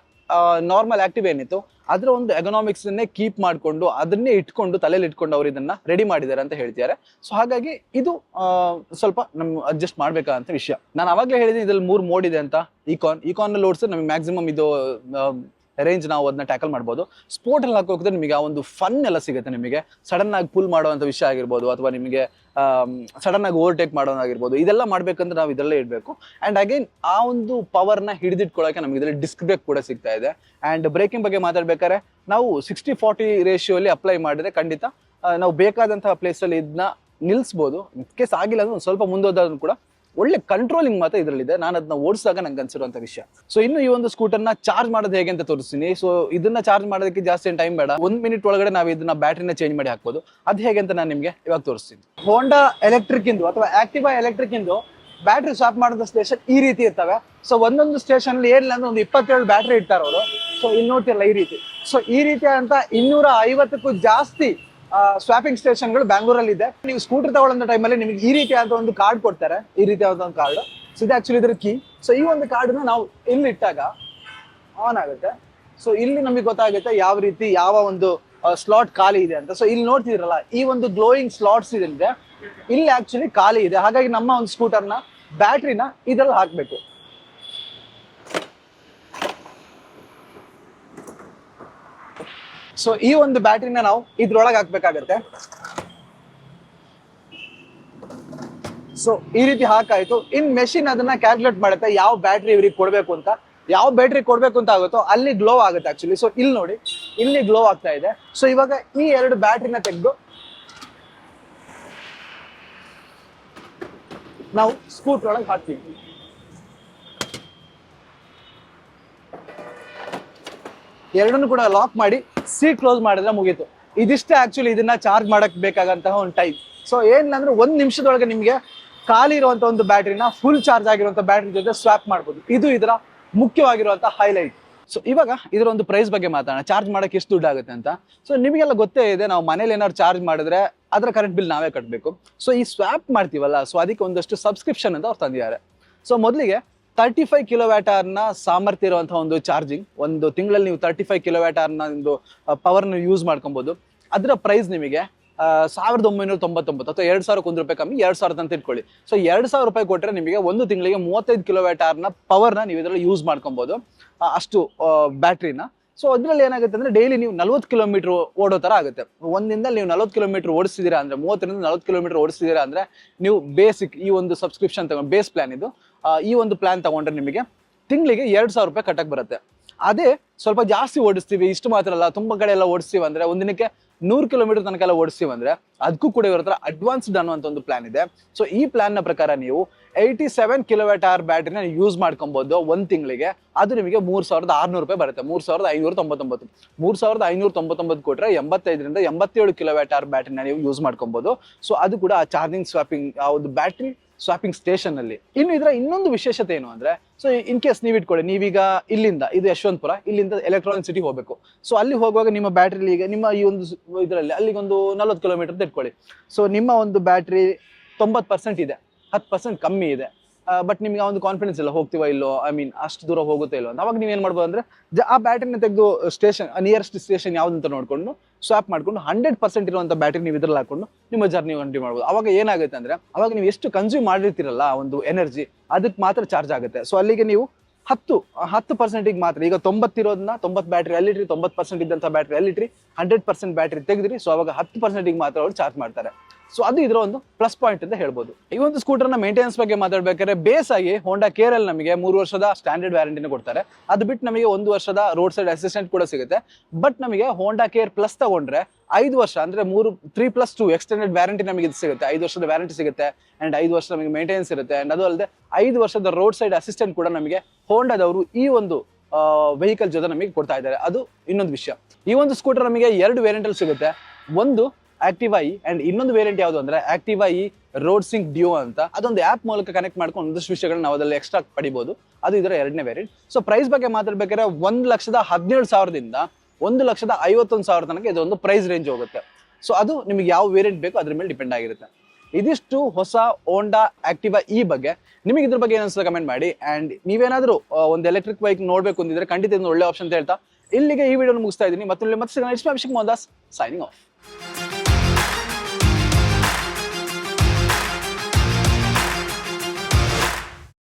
normal active ಏನಿತ್ತು, ಅದರ ಒಂದು ಎಕನಾಮಿಕ್ಸ್ ಕೀಪ್ ಮಾಡ್ಕೊಂಡು, ಅದನ್ನೇ ಇಟ್ಕೊಂಡು ತಲೆಯಲ್ಲಿ ಇಟ್ಕೊಂಡು ಅವ್ರು ಇದನ್ನ ರೆಡಿ ಮಾಡಿದ್ದಾರೆ ಅಂತ ಹೇಳ್ತಿದ್ದಾರೆ. ಸೊ ಹಾಗಾಗಿ ಇದು ಸ್ವಲ್ಪ ನಮ್ ಅಡ್ಜಸ್ಟ್ ಮಾಡ್ಬೇಕಂತ ವಿಷಯ. ನಾನು ಅವಾಗಲೇ ಹೇಳಿದ್ದೀನಿ, ಇದ್ರಲ್ಲಿ ಮೂರು ಮೋಡ್ ಇದೆ ಅಂತ. ಇಕಾನ್ ಇಕಾನ್ನಲ್ಲಿ ಓಡಿಸಿದ್ರೆ ನಮಗೆ ಮ್ಯಾಕ್ಸಿಮಮ್ ಇದು ರೇಂಜ್ ನಾವು ಅದನ್ನ ಟ್ಯಾಕಲ್ ಮಾಡ್ಬೋದು. ಸ್ಪೋರ್ಟ್ ಅಲ್ಲಿ ಹಾಕೋದ್ರೆ ನಿಮಗೆ ಆ ಒಂದು ಫನ್ ಎಲ್ಲ ಸಿಗುತ್ತೆ ನಿಮಗೆ. ಸಡನ್ ಆಗಿ ಪುಲ್ ಮಾಡುವಂತ ವಿಷಯ ಆಗಿರ್ಬೋದು, ಅಥವಾ ನಿಮಗೆ ಸಡನ್ ಆಗಿ ಓವರ್ಟೇಕ್ ಮಾಡೋದಾಗಿರ್ಬೋದು ಇದೆಲ್ಲ ಮಾಡ್ಬೇಕಂದ್ರೆ ನಾವು ಇದರಲ್ಲೇ ಇಡಬೇಕು. ಅಂಡ್ ಅಗೇನ್ ಆ ಒಂದು ಪವರ್ನ ಹಿಡಿದಿಟ್ಕೊಳ್ಳೋಕೆ ನಮಗೆ ಇದರಲ್ಲಿ ಡಿಸ್ಕ್ ಬ್ರೇಕ್ ಕೂಡ ಸಿಗ್ತಾ ಇದೆ. ಅಂಡ್ ಬ್ರೇಕಿಂಗ್ ಬಗ್ಗೆ ಮಾತಾಡ್ಬೇಕಾದ್ರೆ, ನಾವು ಸಿಕ್ಸ್ಟಿ ಫಾರ್ಟಿ ಅಲ್ಲಿ ಅಪ್ಲೈ ಮಾಡಿದ್ರೆ ಖಂಡಿತ ನಾವು ಬೇಕಾದಂತಹ ಪ್ಲೇಸಲ್ಲಿ ಇದನ್ನ ನಿಲ್ಲಿಸ್ಬೋದು ಕೇಸ್ ಆಗಿಲ್ಲ ಅಂದ್ರೆ ಒಂದು ಸ್ವಲ್ಪ ಮುಂದೋದ್ರೂ ಕೂಡ ಒಳ್ಳೆ ಕಂಟ್ರೋಲಿಂಗ್ ಮಾತ್ರ ಇದರಲ್ಲಿದೆ. ನಾನು ಅದನ್ನ ಓಡಿಸಿದಾಗ ನಂಗೆ ಅನ್ಸಿರುವಂತ ವಿಷಯ. ಸೊ ಇನ್ನು ಈ ಒಂದು ಸ್ಕೂಟರ್ನ ಚಾರ್ಜ್ ಮಾಡೋದು ಹೇಗೆ ಅಂತ ತೋರಿಸ್ತೀನಿ. ಸೊ ಇದನ್ನ ಚಾರ್ಜ್ ಮಾಡೋದಕ್ಕೆ ಜಾಸ್ತಿ ಟೈಮ್ ಬೇಡ. ಒಂದ್ ಮಿನಿಟ್ ಒಳಗಡೆ ನಾವು ಇದನ್ನ ಬ್ಯಾಟ್ರಿನ ಚೇಂಜ್ ಮಾಡಿ ಹಾಕ್ಬೋದು. ಅದು ಹೇಗೆ ಅಂತ ನಾನು ನಿಮಗೆ ಇವಾಗ ತೋರಿಸ್ತೀನಿ. ಹೋಂಡಾ ಎಲೆಕ್ಟ್ರಿಕ್ ಇಂದು ಅಥವಾ ಆಕ್ಟಿವಾ ಎಲೆಕ್ಟ್ರಿಕ್ ಇಂದು ಬ್ಯಾಟ್ರಿ ಸ್ವಾಪ್ ಮಾಡಿದ ಸ್ಟೇಷನ್ ಈ ರೀತಿ ಇರ್ತವೆ. ಸೊ ಒಂದೊಂದು ಸ್ಟೇಷನ್ ಅಲ್ಲಿ ಏನಿಲ್ಲ ಅಂದ್ರೆ ಒಂದು ಇಪ್ಪತ್ತೇಳು ಬ್ಯಾಟ್ರಿ ಇಡ್ತಾರೆ ಅವರು ಸೊ ನೋಡ್ತಿರಲ್ಲ ಈ ರೀತಿ. ಸೊ ಈ ರೀತಿ ಅಂತ ಇನ್ನೂರ ಐವತ್ತಕ್ಕೂ ಜಾಸ್ತಿ ಸ್ವಾಪಿಂಗ್ ಸ್ಟೇಷನ್ಗಳು ಬ್ಯಾಂಗ್ಳೂರಲ್ಲಿ ಇದೆ ನೀವು ಸ್ಕೂಟರ್ ತಗೊಳ್ಳೋ ಟೈಮಲ್ಲಿ ನಿಮಗೆ ಈ ರೀತಿಯಾದ ಒಂದು ಕಾರ್ಡ್ ಕೊಡ್ತಾರೆ. ಈ ರೀತಿಯಾದ ಒಂದು ಕಾರ್ಡ್ ಸೊ ಇದು ಆಕ್ಚುಲಿ ಇದ್ರ ಕೀ ಸೊ ಈ ಒಂದು ಕಾರ್ಡ್ನ ನಾವು ಇಲ್ಲಿ ಇಟ್ಟಾಗ ಆನ್ ಆಗುತ್ತೆ. ಸೊ ಇಲ್ಲಿ ನಮಗೆ ಗೊತ್ತಾಗುತ್ತೆ ಯಾವ ರೀತಿ ಯಾವ ಒಂದು ಸ್ಲಾಟ್ ಖಾಲಿ ಇದೆ ಅಂತ. ಸೊ ಇಲ್ಲಿ ನೋಡ್ತಿದ್ರಲ್ಲ ಈ ಒಂದು ಗ್ಲೋಯಿಂಗ್ ಸ್ಲಾಟ್ಸ್ ಇದೆ ಇಲ್ಲಿ ಆಕ್ಚುಲಿ ಖಾಲಿ ಇದೆ. ಹಾಗಾಗಿ ನಮ್ಮ ಒಂದು ಸ್ಕೂಟರ್ನ ಬ್ಯಾಟ್ರಿನ ಇದ್ರಲ್ಲಿ ಹಾಕಬೇಕು. ಸೊ ಈ ಒಂದು ಬ್ಯಾಟ್ರಿನ ನಾವು ಇದ್ರೊಳಗೆ ಹಾಕ್ಬೇಕಾಗತ್ತೆ. ಸೊ ಈ ರೀತಿ ಹಾಕಾಯ್ತು. ಇನ್ ಮೆಷಿನ್ ಅದನ್ನ ಕ್ಯಾಲ್ಕುಲೇಟ್ ಮಾಡುತ್ತೆ ಯಾವ ಬ್ಯಾಟ್ರಿ ಇವ್ರಿಗೆ ಕೊಡ್ಬೇಕು ಅಂತ. ಯಾವ ಬ್ಯಾಟ್ರಿ ಕೊಡ್ಬೇಕು ಅಂತ ಆಗುತ್ತೋ ಅಲ್ಲಿ ಗ್ಲೋ ಆಗುತ್ತೆ ಆಕ್ಚುಲಿ ಸೊ ಇಲ್ಲಿ ನೋಡಿ. ಇಲ್ಲಿ ಗ್ಲೋ ಆಗ್ತಾ ಇದೆ. ಸೊ ಇವಾಗ ಈ ಎರಡು ಬ್ಯಾಟ್ರಿನ ತೆಗೆದು ನಾವು ಸ್ಕೂಟರ್ ಒಳಗೆ ಹಾಕ್ತೀವಿ. ಎರಡನ್ನು ಕೂಡ ಲಾಕ್ ಮಾಡಿ ಸೀಟ್ ಕ್ಲೋಸ್ ಮಾಡಿದ್ರೆ ಮುಗೀತು. ಇದಿಷ್ಟೇ ಆಕ್ಚುಲಿ ಇದನ್ನ ಚಾರ್ಜ್ ಮಾಡಕ್ ಬೇಕಾಗಂತಹ ಒಂದು ಟೈಮ್ ಸೊ ಒಂದು ಒಂದ್ ನಿಮಿಷದೊಳಗೆ ನಿಮಗೆ ಖಾಲಿ ಇರುವಂಥ ಒಂದು ಬ್ಯಾಟ್ರಿನ ಫುಲ್ ಚಾರ್ಜ್ ಆಗಿರುವಂಥ ಬ್ಯಾಟ್ರಿ ಜೊತೆ ಸ್ವಾಪ್ ಮಾಡ್ಬೋದು. ಇದು ಇದರ ಮುಖ್ಯವಾಗಿರುವಂಥ ಹೈಲೈಟ್ ಸೊ ಇವಾಗ ಇದರ ಒಂದು ಪ್ರೈಸ್ ಬಗ್ಗೆ ಮಾತಾಡೋಣ. ಚಾರ್ಜ್ ಮಾಡಕ್ಕೆ ಎಷ್ಟು ದುಡ್ಡು ಆಗುತ್ತೆ ಅಂತ. ಸೊ ನಿಮಗೆಲ್ಲ ಗೊತ್ತೇ ಇದೆ, ನಾವು ಮನೇಲಿ ಏನಾದ್ರು ಚಾರ್ಜ್ ಮಾಡಿದ್ರೆ ಅದರ ಕರೆಂಟ್ ಬಿಲ್ ನಾವೇ ಕಟ್ಟಬೇಕು ಸೊ ಈ ಸ್ವಾಪ್ ಮಾಡ್ತೀವಲ್ಲ ಸೊ ಅದಕ್ಕೆ ಒಂದಷ್ಟು ಸಬ್ಸ್ಕ್ರಿಪ್ಷನ್ ಅಂತ ಅವ್ರು ತಂದಿದ್ದಾರೆ. ಸೊ ಮೊದಲಿಗೆ ತರ್ಟಿ ಫೈವ್ ಕಿಲೋವ್ಯಾಟ್ನ ಸಾಮರ್ಥ್ಯ ಇರುವಂತಹ ಒಂದು ಚಾರ್ಜಿಂಗ್ ಒಂದು ತಿಂಗಳಲ್ಲಿ ನೀವು ತರ್ಟಿ ಫೈವ್ ಕಿಲೋವ್ಯಾಟ್ನ ಒಂದು ಪವರ್ನ ಯೂಸ್ ಮಾಡ್ಕೊಬೋದು. ಅದರ ಪ್ರೈಸ್ ನಿಮಗೆ ಸಾವಿರದ ಒಂಬೈನೂರ ತೊಂಬತ್ತೊಂಬತ್ತು ಅಥವಾ ಎರಡು ಸಾವಿರಕ್ಕೆ ಒಂದು ರೂಪಾಯಿ ಕಮ್ಮಿ, ಎರಡು ಸಾವಿರದ ಅಂತ ಇಟ್ಕೊಳ್ಳಿ. ಸೊ ಎರಡು ಸಾವಿರ ರೂಪಾಯಿ ಕೊಟ್ಟರೆ ನಿಮಗೆ ಒಂದು ತಿಂಗಳಿಗೆ ಮೂವತ್ತೈದು ಕಿಲೋವ್ಯಾಟ್ನ ಪವರ್ನ ನೀವು ಇದರಲ್ಲಿ ಯೂಸ್ ಮಾಡ್ಕೊಬೋದು. ಅಷ್ಟು ಬ್ಯಾಟ್ರಿನ ಸೊ ಅದ್ರಲ್ಲಿ ಏನಾಗುತ್ತೆ ಅಂದ್ರೆ ಡೈಲಿ ನೀವು ನಲ್ವತ್ತು ಕಿಲೋಮೀಟರ್ ಓಡೋ ತರ ಆಗುತ್ತೆ. ಒಂದಿಂದ ನೀವು ನಲ್ವತ್ತು ಕಿಲೋಮೀಟರ್ ಓಡಿಸಿದೀರಾ ಅಂದ್ರೆ, ಮೂವತ್ತರಿಂದ ನಲ್ವತ್ತು ಕಿಲೋಮೀಟರ್ ಓಡಿಸಿದೀರಾ ಅಂದ್ರೆ, ನೀವು ಬೇಸಿಕ್ ಈ ಒಂದು ಸಬ್ಸ್ಕ್ರಿಪ್ಷನ್ ತಗೊಂಡು ಬೇಸ್ ಪ್ಲಾನ್ ಇದು ಈ ಒಂದು ಪ್ಲಾನ್ ತಗೊಂಡ್ರೆ ನಿಮಗೆ ತಿಂಗಳಿಗೆ ಎರಡು ಸಾವಿರ ರೂಪಾಯಿ ಕಟ್ಟಕ್ ಬರುತ್ತೆ. ಅದೇ ಸ್ವಲ್ಪ ಜಾಸ್ತಿ ಓಡಿಸ್ತೀವಿ, ಇಷ್ಟು ಮಾತ್ರ ಅಲ್ಲ, ತುಂಬಾ ಕಡೆ ಎಲ್ಲ ಓಡಿಸ್ತೀವಿ ಅಂದ್ರೆ ಒಂದಿನಕ್ಕೆ ನೂರು ಕಿಲೋಮೀಟರ್ ತನಕ ಎಲ್ಲ ಓಡಿಸ್ತೀವಿ ಅಂದ್ರೆ ಅದಕ್ಕೂ ಕೂಡ ಇವ್ರ ಅಡ್ವಾನ್ಸ್ಡ್ ಅನ್ನುವಂಥ ಒಂದು ಪ್ಲಾನ್ ಇದೆ. ಸೊ ಈ ಪ್ಲಾನ್ನ ಪ್ರಕಾರ ನೀವು ಏಯ್ಟಿ ಸೆವೆನ್ ಕಿಲೋವ್ಯಾಟ್ ಅವರ್ ಬ್ಯಾಟ್ರಿನ ಯೂಸ್ ಮಾಡ್ಕೊಬಹುದು ಒಂದು ತಿಂಗಳಿಗೆ. ಅದು ನಿಮಗೆ ಮೂರ್ ಸಾವಿರದ ಆರ್ನೂರು ರೂಪಾಯಿ ಬರುತ್ತೆ. ಮೂರ್ ಸಾವಿರದ ಐನೂರ ತೊಂಬತ್ತೊಂಬತ್ತು. ಮೂರ್ ಸಾವಿರದ ಐನೂರ ತೊಂಬತ್ತೊಂಬತ್ತು ಕೊಟ್ಟರೆ ಎಂಬತ್ತೈದರಿಂದ ಎಂಬತ್ತೇಳು ಕಿಲೋವ್ಯಾಟ್ ಅವರ್ ಬ್ಯಾಟ್ರಿನ ನೀವು ಯೂಸ್ ಮಾಡ್ಕೊಬೋದು. ಸೊ ಅದು ಕೂಡ ಆ ಚಾರ್ಜಿಂಗ್ ಸ್ವಾಪಿಂಗ್ ಆ ಒಂದು ಬ್ಯಾಟ್ರಿ ಸ್ವಾಪಿಂಗ್ ಸ್ಟೇಷನ್ ಅಲ್ಲಿ. ಇನ್ನು ಇದರ ಇನ್ನೊಂದು ವಿಶೇಷತೆ ಏನು ಅಂದ್ರೆ ಸೊ ಇನ್ ಕೇಸ್ ನೀವು ಇಟ್ಕೊಳ್ಳಿ, ನೀವೀಗ ಇಲ್ಲಿಂದ, ಇದು ಯಶವಂತಪುರ, ಇಲ್ಲಿಂದ ಎಲೆಕ್ಟ್ರಾನಿಕ್ ಸಿಟಿ ಹೋಗಬೇಕು. ಸೊ ಅಲ್ಲಿ ಹೋಗುವಾಗ ನಿಮ್ಮ ಬ್ಯಾಟ್ರಿ ಈಗ, ನಿಮ್ಮ ಈ ಒಂದು ಇದರಲ್ಲಿ ಅಲ್ಲಿಗೊಂದು ನಲ್ವತ್ತು ಕಿಲೋಮೀಟರ್ ಇಟ್ಕೊಳ್ಳಿ ಸೊ ನಿಮ್ಮ ಒಂದು ಬ್ಯಾಟ್ರಿ ತೊಂಬತ್ತು ಪರ್ಸೆಂಟ್ ಇದೆ, ಹತ್ತು ಪರ್ಸೆಂಟ್ ಕಮ್ಮಿ ಇದೆ. ಬಟ್ ನಿಮ್ಗೆ ಒಂದು ಕಾನ್ಫಿಡೆನ್ಸ್ ಇಲ್ಲ, ಹೋಗ್ತೀವ ಇಲ್ಲೋ ಐ ಮೀನ್ ಅಷ್ಟು ದೂರ ಹೋಗುತ್ತೋ ಇಲ್ಲೋ ಅಂತ. ಅವಾಗ ನೀವು ಏನು ಮಾಡ್ಬೋದು ಅಂದ್ರೆ ಆ ಬ್ಯಾಟ್ರಿನ ತೆಗೆದು ಸ್ಟೇಷನ್ ನಿಯರೆಸ್ಟ್ ಸ್ಟೇಷನ್ ಯಾವ್ದಂತ ನೋಡ್ಕೊಂಡು ಸ್ವಾಪ್ ಮಾಡ್ಕೊಂಡು ಹಂಡ್ರೆಡ್ ಪರ್ಸೆಂಟ್ ಇರುವಂತ ಬ್ಯಾಟ್ರಿ ನೀವು ಇದ್ರಲ್ಲಿ ಹಾಕೊಂಡು ನಿಮ್ಮ ಜರ್ನಿ ಕಂಟಿನ್ಯೂ ಮಾಡ್ಬೋದು. ಅವಾಗ ಏನಾಗುತ್ತೆ ಅಂದ್ರೆ, ಅವಾಗ ನೀವು ಎಷ್ಟು ಕನ್ಸ್ಯೂಮ್ ಮಾಡಿರ್ತೀರಲ್ಲ ಒಂದು ಎನರ್ಜಿ ಅದಕ್ಕೆ ಮಾತ್ರ ಚಾರ್ಜ್ ಆಗುತ್ತೆ. ಸೊ ಅಲ್ಲಿಗೆ ನೀವು ಹತ್ತು ಹತ್ತು ಪರ್ಸೆಂಟಿಗೆ ಮಾತ್ರ, ಈಗ ತೊಂಬತ್ತಿರೋದನ್ನ ತೊಂಬತ್ತು ಬ್ಯಾಟ್ರಿ ಅಲ್ಲಿಟ್ರಿ ತೊಂಬತ್ತು ಪರ್ಸೆಂಟ್ ಇದ್ದಂಥ ಬ್ಯಾಟ್ರಿ ಅಲ್ಲಿಟ್ರಿ ಹಂಡ್ರೆಡ್ ಪರ್ಸೆಂಟ್ ಬ್ಯಾಟ್ರಿ ತೆಗೆದ್ರಿ ಸೊ ಅವಾಗ ಹತ್ತು ಪರ್ಸೆಂಟಿಗೆ ಮಾತ್ರ ಅವ್ರು ಚಾರ್ಜ್ ಮಾಡ್ತಾರೆ. ಸೊ ಅದು ಇದರ ಒಂದು ಪ್ಲಸ್ ಪಾಯಿಂಟ್ ಅಂತ ಹೇಳ್ಬೋದು. ಈ ಒಂದು ಸ್ಕೂಟರ್ನ ಮೇಂಟೆನೆನ್ಸ್ ಬಗ್ಗೆ ಮಾತಾಡ್ಬೇಕಾದ್ರೆ ಬೇಸ್ ಆಗಿ ಹೋಂಡಾ ಕೇರ್ ಅಲ್ಲಿ ನಮಗೆ ಮೂರು ವರ್ಷದ ಸ್ಟ್ಯಾಂಡರ್ಡ್ ವ್ಯಾರಂಟಿನ ಕೊಡ್ತಾರೆ. ಅದು ಬಿಟ್ಟು ನಮಗೆ ಒಂದು ವರ್ಷದ ರೋಡ್ ಸೈಡ್ ಅಸಿಸ್ಟೆಂಟ್ ಕೂಡ ಸಿಗುತ್ತೆ. ಬಟ್ ನಮಗೆ ಹೋಂಡಾ ಕೇರ್ ಪ್ಲಸ್ ತಗೊಂಡ್ರೆ ಐದು ವರ್ಷ, ಅಂದ್ರೆ ಮೂರು three plus two extended warranty ನಮಗೆ ಇದು ಸಿಗುತ್ತೆ. ಐದು ವರ್ಷದ ವ್ಯಾರಂಟಿ ಸಿಗುತ್ತೆ ಅಂಡ್ ಐದು ವರ್ಷ ನಮಗೆ ಮೇಂಟೆನೆನ್ಸ್ ಇರುತ್ತೆ. ಅಂಡ್ ಅದು ಅಲ್ಲದೆ ಐದು ವರ್ಷದ ರೋಡ್ ಸೈಡ್ ಅಸಿಸ್ಟೆಂಟ್ ಕೂಡ ನಮಗೆ ಹೋಂಡಾದವರು ಈ ಒಂದು ವೆಹಿಕಲ್ ಜೊತೆ ನಮಗೆ ಕೊಡ್ತಾ ಇದ್ದಾರೆ. ಅದು ಇನ್ನೊಂದು ವಿಷಯ. ಈ ಒಂದು ಸ್ಕೂಟರ್ ನಮಗೆ ಎರಡು ವೇರಿಯಂಟಲ್ಲಿ ಸಿಗುತ್ತೆ. ಒಂದು ಆಕ್ಟಿವಾ ಐ ಅಂಡ್ ಇನ್ನೊಂದು ವೇರಿಯಂಟ್ ಯಾವುದು ಅಂದ್ರೆ Activa E road sync duo ಅಂತ. ಅದೊಂದು ಆಪ್ ಮೂಲಕ ಕನೆಕ್ಟ್ ಮಾಡ್ಕೊಂಡು ಒಂದಷ್ಟು ವಿಷಯಗಳನ್ನ ನಾವು ಅದರಲ್ಲಿ ಎಕ್ಸ್ಟ್ರಾ ಪಡಿಬಹುದು ಅದು ಇದರ ಎರಡನೇ ವೇರಿಯಂಟ್ ಸೊ ಪ್ರೈಸ್ ಬಗ್ಗೆ ಮಾತಾಡ್ಬೇಕಾದ್ರೆ ಒಂದು ಲಕ್ಷದ ಹದಿನೇಳು ಸಾವಿರದಿಂದ ಒಂದು ಲಕ್ಷದ ಐವತ್ತೊಂದು ಸಾವಿರ ತನಕ ಇದೊಂದು ಪ್ರೈಸ್ ರೇಂಜ್ ಹೋಗುತ್ತೆ. ಸೊ ಅದು ನಿಮಗೆ ಯಾವ ವೇರಿಯಂಟ್ ಬೇಕು ಅದ್ರ ಮೇಲೆ ಡಿಪೆಂಡ್ ಆಗಿರುತ್ತೆ. ಇದಿಷ್ಟು ಹೊಸ ಓಂಡಾ ಆಕ್ಟಿವಾ ಇ ಬಗ್ಗೆ. ನಿಮಗೆ ಇದ್ರ ಬಗ್ಗೆ ಏನಿಸ್ತದೆ ಕಮೆಂಟ್ ಮಾಡಿ. ಅಂಡ್ ನೀವೇನಾದ್ರು ಒಂದು ಎಲೆಕ್ಟ್ರಿಕ್ ಬೈಕ್ ನೋಡ್ಬೇಕು ಅಂದಿದ್ರೆ ಖಂಡಿತ ಒಳ್ಳೆ ಆಪ್ಷನ್ ಅಂತ ಹೇಳ್ತಾ ಇಲ್ಲಿಗೆ ಈ ವಿಡಿಯೋ ಮುಗಿಸ್ತಾ ಇದ್ದೀನಿ. ಮತ್ತೆ ಮತ್ತೆ ಅಭಿಷೇಕ್ ಮೋಹನ್ ದಾಸ್ ಸೈನಿಂಗ್ ಆಫ್